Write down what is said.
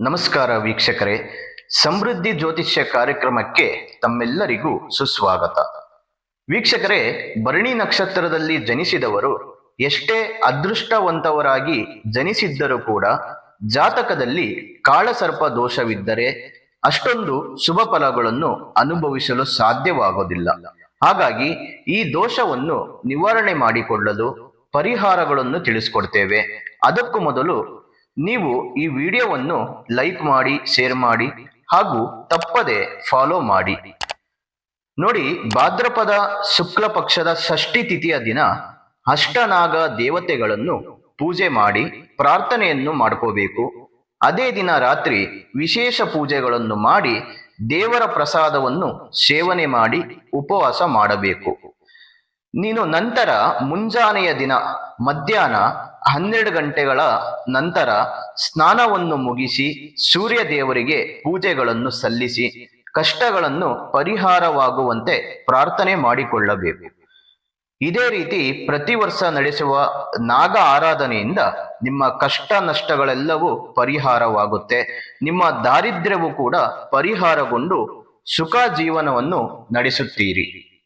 ನಮಸ್ಕಾರ ವೀಕ್ಷಕರೇ. ಸಮೃದ್ಧಿ ಜ್ಯೋತಿಷ್ಯ ಕಾರ್ಯಕ್ರಮಕ್ಕೆ ತಮ್ಮೆಲ್ಲರಿಗೂ ಸುಸ್ವಾಗತ. ವೀಕ್ಷಕರೇ, ಭರಣಿ ನಕ್ಷತ್ರದಲ್ಲಿ ಜನಿಸಿದವರು ಎಷ್ಟೇ ಅದೃಷ್ಟವಂತವರಾಗಿ ಜನಿಸಿದ್ದರೂ ಕೂಡ ಜಾತಕದಲ್ಲಿ ಕಾಳಸರ್ಪ ದೋಷವಿದ್ದರೆ ಅಷ್ಟೊಂದು ಶುಭ ಫಲಗಳನ್ನು ಅನುಭವಿಸಲು ಸಾಧ್ಯವಾಗೋದಿಲ್ಲ. ಹಾಗಾಗಿ ಈ ದೋಷವನ್ನು ನಿವಾರಣೆ ಮಾಡಿಕೊಳ್ಳಲು ಪರಿಹಾರಗಳನ್ನು ತಿಳಿಸ್ಕೊಡ್ತೇವೆ. ಅದಕ್ಕೂ ಮೊದಲು ನೀವು ಈ ವಿಡಿಯೋವನ್ನು ಲೈಕ್ ಮಾಡಿ, ಶೇರ್ ಮಾಡಿ ಹಾಗೂ ತಪ್ಪದೆ ಫಾಲೋ ಮಾಡಿ. ನೋಡಿ, ಭಾದ್ರಪದ ಶುಕ್ಲ ಪಕ್ಷದ ಷಷ್ಠಿ ತಿಥಿಯ ದಿನ ಅಷ್ಟನಾಗ ದೇವತೆಗಳನ್ನು ಪೂಜೆ ಮಾಡಿ ಪ್ರಾರ್ಥನೆಯನ್ನು ಮಾಡ್ಕೋಬೇಕು. ಅದೇ ದಿನ ರಾತ್ರಿ ವಿಶೇಷ ಪೂಜೆಗಳನ್ನು ಮಾಡಿ ದೇವರ ಪ್ರಸಾದವನ್ನು ಸೇವನೆ ಮಾಡಿ ಉಪವಾಸ ಮಾಡಬೇಕು. ನೀನು ನಂತರ ಮುಂಜಾನೆಯ ದಿನ ಮಧ್ಯಾಹ್ನ ಹನ್ನೆರಡು ಗಂಟೆಗಳ ನಂತರ ಸ್ನಾನವನ್ನು ಮುಗಿಸಿ ಸೂರ್ಯ ದೇವರಿಗೆ ಪೂಜೆಗಳನ್ನು ಸಲ್ಲಿಸಿ ಕಷ್ಟಗಳನ್ನು ಪರಿಹಾರವಾಗುವಂತೆ ಪ್ರಾರ್ಥನೆ ಮಾಡಿಕೊಳ್ಳಬೇಕು. ಇದೇ ರೀತಿ ಪ್ರತಿ ವರ್ಷ ನಡೆಸುವ ನಾಗ ಆರಾಧನೆಯಿಂದ ನಿಮ್ಮ ಕಷ್ಟ ನಷ್ಟಗಳೆಲ್ಲವೂ ಪರಿಹಾರವಾಗುತ್ತೆ. ನಿಮ್ಮ ದಾರಿದ್ರ್ಯವೂ ಕೂಡ ಪರಿಹಾರಗೊಂಡು ಸುಖ ಜೀವನವನ್ನು ನಡೆಸುತ್ತೀರಿ.